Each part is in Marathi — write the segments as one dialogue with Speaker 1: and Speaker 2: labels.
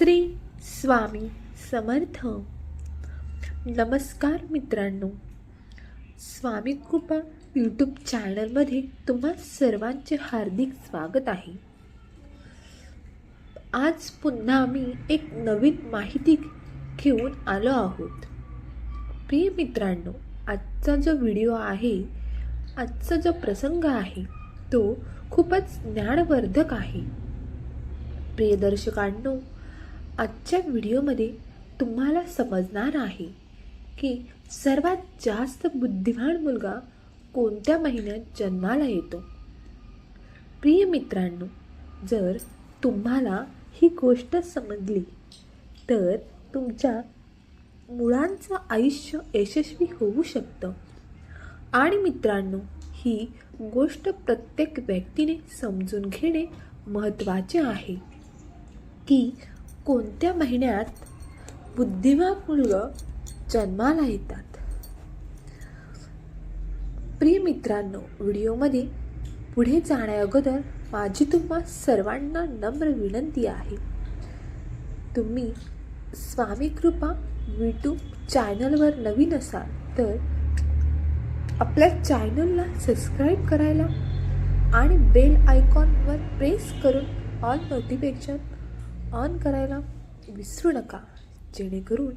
Speaker 1: श्री स्वामी समर्थ. नमस्कार मित्रांनो. स्वामी कृपा यूट्यूब चॅनलमध्ये तुम्हा सर्वांचे हार्दिक स्वागत आहे. आज पुन्हा आम्ही एक नवीन माहिती घेऊन आलो आहोत. प्रिय मित्रांनो आजचा जो व्हिडिओ आहे आजचा जो प्रसंग आहे तो खूपच ज्ञानवर्धक आहे. प्रिय दर्शकांनो आजच्या व्हिडिओमध्ये तुम्हाला समजणार आहे की सर्वात जास्त बुद्धिमान मुलगा कोणत्या महिन्यात जन्माला येतो? प्रिय मित्रांनो जर तुम्हाला ही गोष्ट समजली तर तुमच्या मुलांचं आयुष्य यशस्वी होऊ शकतं. आणि मित्रांनो ही गोष्ट प्रत्येक व्यक्तीने समजून घेणे महत्त्वाचे आहे की कोणत्या महिन्यात बुद्धिमान मुलगा जन्माला येतात? प्रिय मित्रांनो व्हिडिओमध्ये पुढे जाण्या अगोदर माझी तुम्हा सर्वांना नम्र विनंती आहे. तुम्ही स्वामी कृपा यूट्यूब चॅनलवर नवीन असाल तर आपल्या चॅनलला सबस्क्राईब करायला आणि बेल आयकॉनवर प्रेस करून ऑल नोटिफिकेशन ऑन करायला विसरू नका. जेणेकरून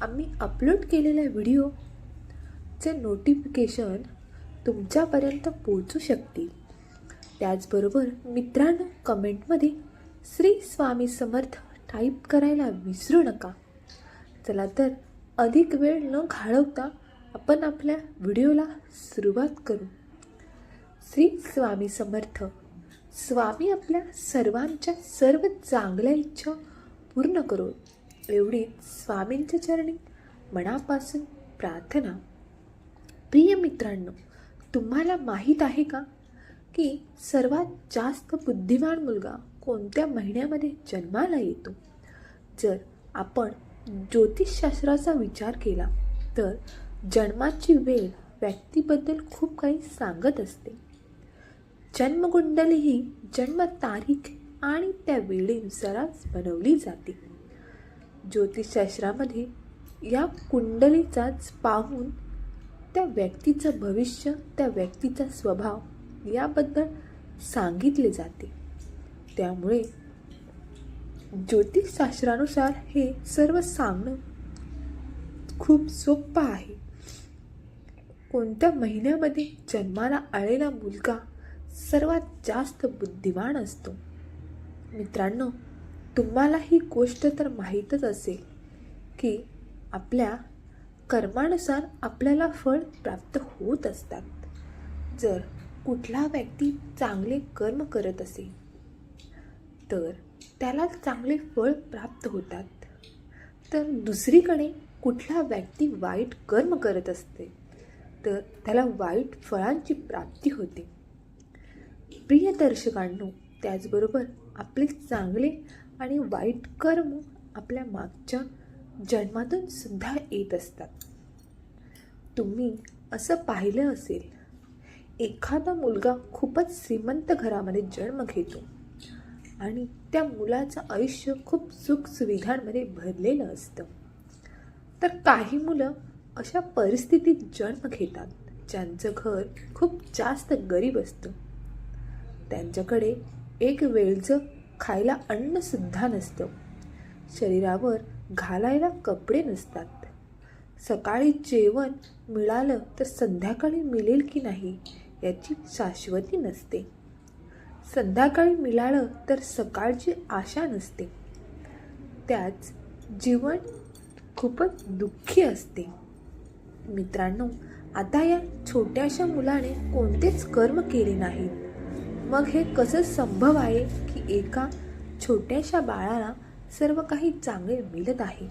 Speaker 1: आम्ही अपलोड केलेल्या व्हिडिओचे नोटिफिकेशन तुमच्यापर्यंत पोहोचू शकतील. त्याचबरोबर मित्रांनो कमेंटमध्ये श्री स्वामी समर्थ टाईप करायला विसरू नका. चला तर अधिक वेळ न घालवता आपण आपल्या व्हिडिओला सुरुवात करू. श्री स्वामी समर्थ स्वामी आपल्या सर्वांच्या सर्व चांगल्या इच्छा पूर्ण करो एवढी स्वामींच्या चरणी मनापासून प्रार्थना. प्रिय मित्रांनो तुम्हाला माहीत आहे का की सर्वात जास्त बुद्धिमान मुलगा कोणत्या महिन्यामध्ये जन्माला येतो? जर आपण ज्योतिषशास्त्राचा विचार केला तर जन्माची वेळ व्यक्तीबद्दल खूप काही सांगत असते. जन्मकुंडली ही जन्मतारीख आणि त्या वेळेनुसारच बनवली जाते. ज्योतिषशास्त्रामध्ये या कुंडलीचाच पाहून त्या व्यक्तीचं भविष्य त्या व्यक्तीचा स्वभाव याबद्दल सांगितले जाते. त्यामुळे ज्योतिषशास्त्रानुसार हे सर्व सांगणं खूप सोपं आहे. कोणत्या महिन्यामध्ये जन्माला आलेला मुलगा सर्वात जास्त बुद्धिमान असतो. मित्रांनो तुम्हाला ही गोष्ट तर माहीतच असेल की आपल्या कर्मानुसार आपल्याला फळ प्राप्त होत असतात. जर कुठला व्यक्ती चांगले कर्म करत असेल तर त्याला चांगले फळ प्राप्त होतात. तर दुसरीकडे कुठला व्यक्ती वाईट कर्म करत असते तर त्याला वाईट फळांची प्राप्ती होते. प्रिय दर्शकांनो त्याचबरोबर आपले चांगले आणि वाईट कर्म आपल्या मागच्या जन्मातून सुद्धा येत असतात. तुम्ही असं पाहिलं असेल एखादा मुलगा खूपच श्रीमंत घरामध्ये जन्म घेतो आणि त्या मुलाचं आयुष्य खूप सुखसुविधांमध्ये भरलेलं असतं. तर काही मुलं अशा परिस्थितीत जन्म घेतात ज्यांचं घर खूप जास्त गरीब असतं. त्यांच्याकडे एक वेळचं खायला अन्नसुद्धा नसतं. शरीरावर घालायला कपडे नसतात. सकाळी जेवण मिळालं तर संध्याकाळी मिळेल की नाही याची शाश्वती नसते. संध्याकाळी मिळालं तर सकाळची आशा नसते. त्याच जीवन खूपच दुःखी असते. मित्रांनो आता या छोट्याशा मुलाने कोणतेच कर्म केले नाहीत. मग हे कसं संभव आहे की एका छोट्याशा बाळाला सर्व काही चांगले मिळत आहे?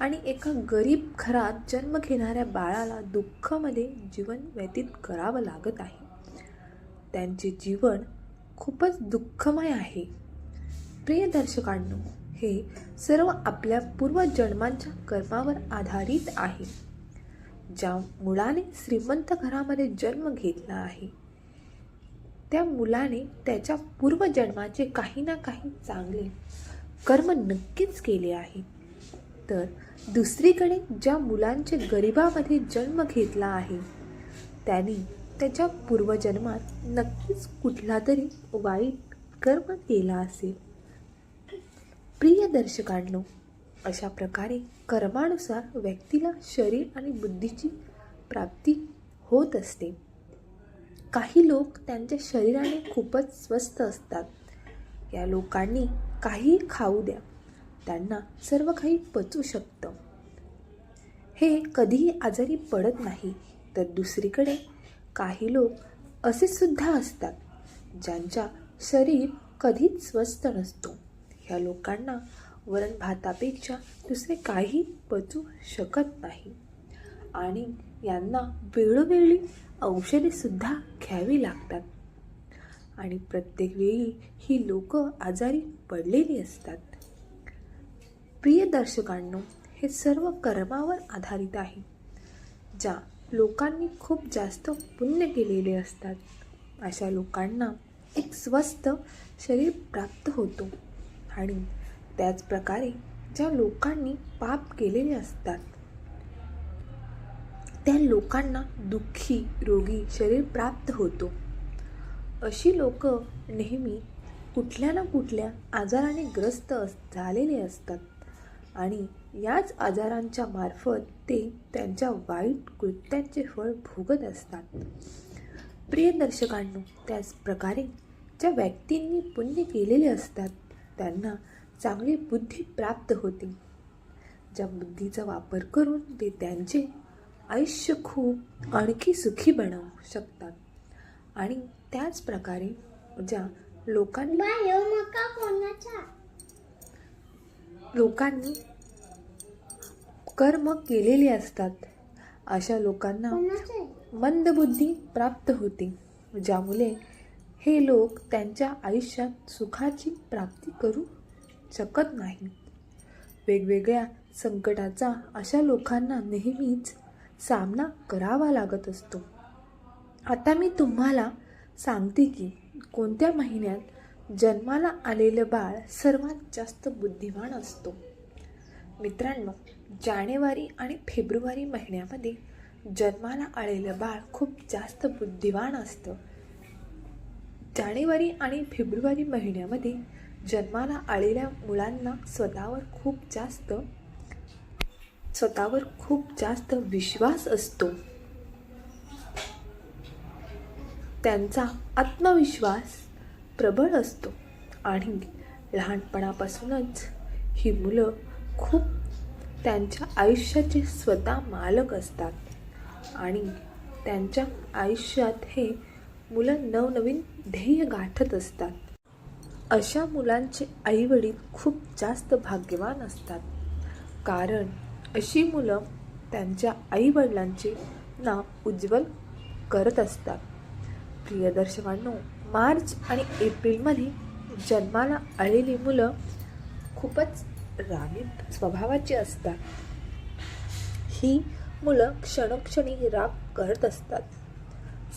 Speaker 1: आणि एका गरीब घरात जन्म घेणाऱ्या बाळाला दुःखामध्ये जीवन व्यतीत करावं लागत आहे. त्यांचे जीवन खूपच दुःखमय आहे. प्रिय दर्शकांनो हे सर्व आपल्या पूर्वजन्मांच्या कर्मावर आधारित आहे. ज्या मुलाने श्रीमंत घरामध्ये जन्म घेतला आहे त्या मुलाने त्याच्या पूर्वजन्माचे काही ना काही चांगले कर्म नक्कीच केले आहे तर दुसरीकडे ज्या मुलांचे गरिबामध्ये जन्म घेतला आहे त्यांनी त्याच्या पूर्वजन्मात नक्कीच कुठला तरी वाईट कर्म केला असेल. प्रिय दर्शकांनो अशा प्रकारे कर्मानुसार व्यक्तीला शरीर आणि बुद्धीची प्राप्ती होत असते. काही लोक त्यांच्या शरीराने खूपच स्वस्थ असतात. या लोकांनी काही खाऊ द्या. त्यांना सर्व काही पचू शकतं. हे कधीही आजारी पडत नाही. तर दुसरीकडे काही लोक असे सुद्धा असतात ज्यांच्या शरीर कधीच स्वस्थ नसतो. ह्या लोकांना वरण भातापेक्षा दुसरे काही पचू शकत नाही. आणि यांना वेळोवेळी औषधेसुद्धा घ्यावी लागतात. आणि प्रत्येक वेळी ही लोक आजारी पडलेली असतात. प्रिय दर्शकांनो हे सर्व कर्मावर आधारित आहे. ज्या लोकांनी खूप जास्त पुण्य केलेले असतात अशा लोकांना एक स्वस्थ शरीर प्राप्त होतो. आणि त्याचप्रकारे ज्या लोकांनी पाप केलेले असतात त्या लोकांना दुःखी रोगी शरीर प्राप्त होतो. अशी लोक नेहमी कुठल्या ना कुठल्या आजाराने ग्रस्त अस झालेले असतात. आणि याच आजारांच्या मार्फत ते त्यांच्या वाईट कृत्यांचे फळ भोगत असतात. प्रिय दर्शकांनो त्याचप्रकारे ज्या व्यक्तींनी पुण्य केलेले असतात त्यांना चांगली बुद्धी प्राप्त होते. ज्या बुद्धीचा वापर करून ते त्यांचे आयुष्य खूप आणखी सुखी बनवू शकतात. आणि त्याचप्रकारे ज्या लोकांनी लोकांनी कर्म केलेले असतात अशा लोकांना मंदबुद्धी प्राप्त होते ज्यामुळे हे लोक त्यांच्या आयुष्यात सुखाची प्राप्ती करू शकत नाही वेगवेगळ्या संकटाचा अशा लोकांना नेहमीच सामना करावा लागत असतो. आता मी तुम्हाला सांगते की कोणत्या महिन्यात जन्माला आलेलं बाळ सर्वात जास्त बुद्धिमान असतो. मित्रांनो जानेवारी आणि फेब्रुवारी महिन्यामध्ये जन्माला आलेलं बाळ खूप जास्त बुद्धिवान असतं. जानेवारी आणि फेब्रुवारी महिन्यामध्ये जन्माला आलेल्या मुलांना स्वतःवर खूप जास्त स्वतःवर खूप जास्त विश्वास असतो. त्यांचा आत्मविश्वास प्रबळ असतो. आणि लहानपणापासूनच ही मुलं खूप त्यांच्या आयुष्याचे स्वतः मालक असतात. आणि त्यांच्या आयुष्यात हे मुलं नवनवीन ध्येय गाठत असतात. अशा मुलांचे आईवडील खूप जास्त भाग्यवान असतात. कारण अशी मुलं त्यांच्या आईवडिलांचे नाव उज्ज्वल करत असतात. प्रिय दर्शकांनो मार्च आणि एप्रिलमध्ये जन्माला आलेली मुलं खूपच रागीट स्वभावाची असतात. ही मुलं क्षणोक्षणी राग करत असतात.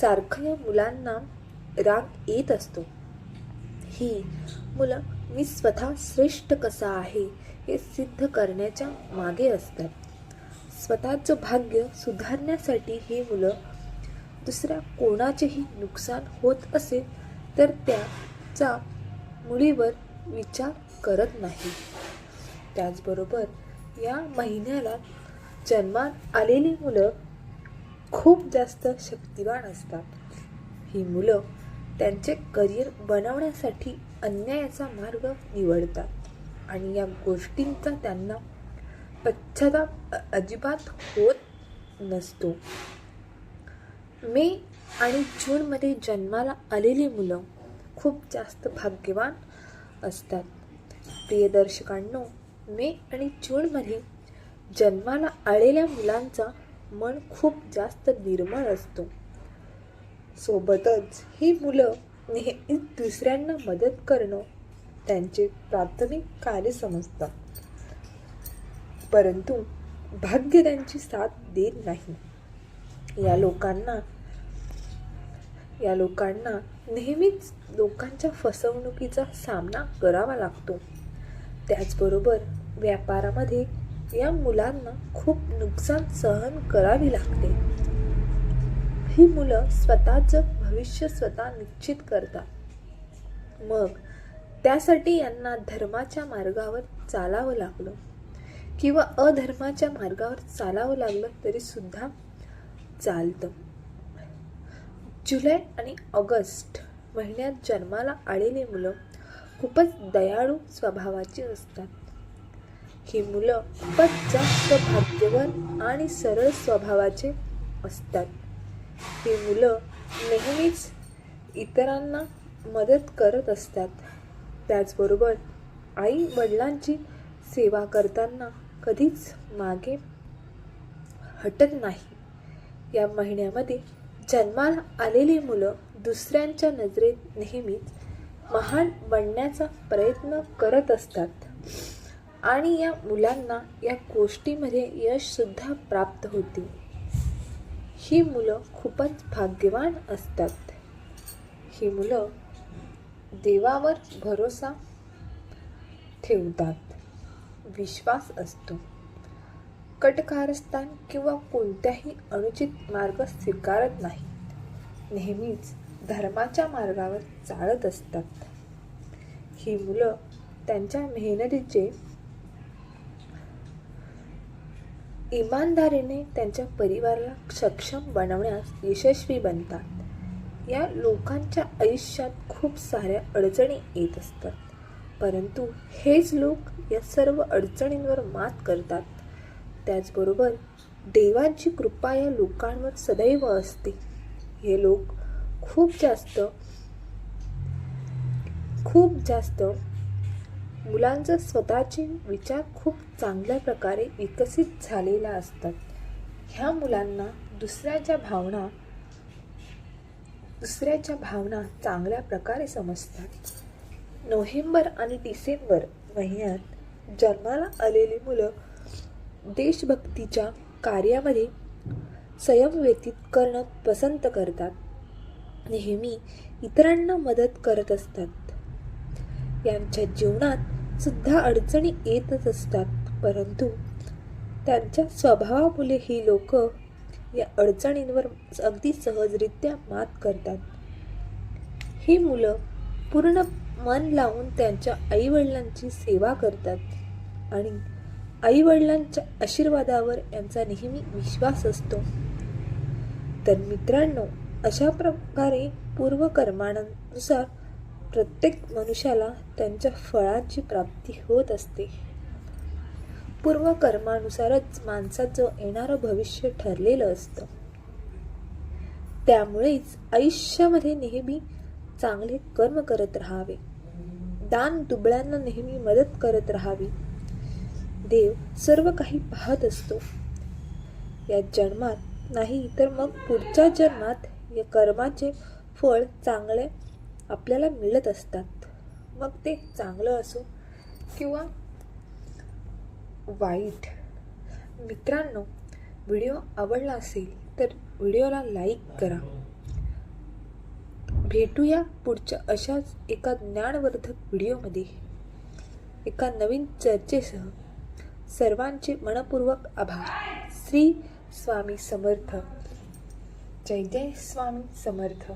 Speaker 1: सारखं या मुलांना राग येत असतो. ही मुलं मी स्वतः श्रेष्ठ कसा आहे हे सिद्ध करण्याच्या मागे असतात. स्वतःचं भाग्य सुधारण्यासाठी ही मुलं दुसऱ्या कोणाचेही नुकसान होत असेल तर त्याचा मुलीवर विचार करत नाही. त्याचबरोबर या महिन्याला जन्मात आलेली मुलं खूप जास्त शक्तिवान असतात. ही मुलं त्यांचे करिअर बनवण्यासाठी अन्यायाचा मार्ग निवडतात. आणि या गोष्टींचा त्यांना पश्चाताप अजिबात होत नसतो. मे आणि जूनमध्ये जन्माला आलेली मुलं खूप जास्त भाग्यवान असतात. प्रिय दर्शकांनो मे आणि जूनमध्ये जन्माला आलेल्या मुलांचा मन खूप जास्त निर्मळ असतो. सोबतच ही मुलं नेहमी दुसऱ्यांना मदत करणं त्यांचे प्राथमिक कार्य समजतात. परंतु भाग्य त्यांची साथ देत नाही. या लोकांना या लोकांना नेहमीच लोकांच्या फसवणुकीचा सामना करावा लागतो. त्याचबरोबर व्यापारामध्ये या मुलांना खूप नुकसान सहन करावी लागते. ही मुलं स्वतःचं भविष्य स्वतः निश्चित करतात. मग त्यासाठी यांना धर्माच्या मार्गावर चालावं लागलं. किंवा अधर्माच्या मार्गावर चालावं लागलं तरी सुद्धा चालतं. जुलै आणि ऑगस्ट महिन्यात जन्माला आलेली मुलं खूपच दयाळू स्वभावाची असतात. ही मुलं खूपच जास्त भाग्यवान आणि सरळ स्वभावाचे असतात. ही मुलं नेहमीच इतरांना मदत करत असतात. त्याचबरोबर आई वडिलांची सेवा करताना कधीच मागे हटत नाही. या महिन्यामध्ये जन्माला आलेली मुलं दुसऱ्यांच्या नजरेत नेहमीच महान बनण्याचा प्रयत्न करत असतात. आणि या मुलांना या गोष्टीमध्ये यशसुद्धा प्राप्त होते. ही मुलं खूपच भाग्यवान असतात. ही मुलं देवावर भरोसा ठेवतात. विश्वास असतो. कटकारस्थान किंवा कोणत्याही अनुचित मार्ग स्वीकारत नाही. नेहमीच धर्माच्या मार्गावर चालत असतात. ही मुलं त्यांच्या मेहनतीचे इमानदारीने त्यांच्या परिवाराला सक्षम बनवण्यास यशस्वी बनतात. या लोकांच्या आयुष्यात खूप साऱ्या अडचणी येत असतात. परंतु हेच लोक या सर्व अडचणींवर मात करतात. त्याचबरोबर देवाची कृपा या लोकांवर सदैव असते. हे लोक खूप जास्त खूप जास्त मुलांचं स्वतःचे विचार खूप चांगल्या प्रकारे विकसित झालेला असतात. ह्या मुलांना दुसऱ्याच्या भावना दुसऱ्याच्या भावना चांगल्या प्रकारे समजतात. नोव्हेंबर आणि डिसेंबर महिन्यात जन्माला आलेली मुलं देशभक्तीच्या कार्यामध्ये संयम व्यतीत करणं पसंत करतात. नेहमी इतरांना मदत करत असतात. यांच्या जीवनात सुद्धा अडचणी येतच असतात. परंतु त्यांच्या स्वभावामुळे ही लोक या अडचणींवर अगदी सहजरित्या मात करतात. ही मुलं पूर्ण मन लावून त्यांच्या आईवडिलांची सेवा करतात आणि आईवडिलांच्या आशीर्वादावर यांचा नेहमी विश्वास असतो. तर मित्रांनो अशा प्रकारे पूर्वकर्मानुसार प्रत्येक मनुष्याला त्यांच्या फळांची प्राप्ती होत असते. पूर्वकर्मानुसारच माणसाचं येणारं भविष्य ठरलेलं असतं. त्यामुळेच आयुष्यामध्ये नेहमी चांगले कर्म करत राहावे. दान दुबळ्यांना नेहमी मदत करत राहावी. देव सर्व काही पाहत असतो. या जन्मात नाही तर मग पुढच्या जन्मात या कर्माचे फळ चांगले आपल्याला मिळत असतात. मग ते चांगलं असो किंवा वाईट. मित्रांनो व्हिडिओ आवडला असेल तर व्हिडिओला लाईक करा. भेटूया पुढच्या अशाच एका ज्ञानवर्धक व्हिडिओमध्ये. एका नवीन चर्चेसह सर्वांचे मनपूर्वक आभार. श्री स्वामी समर्थ. जय जय स्वामी समर्थ.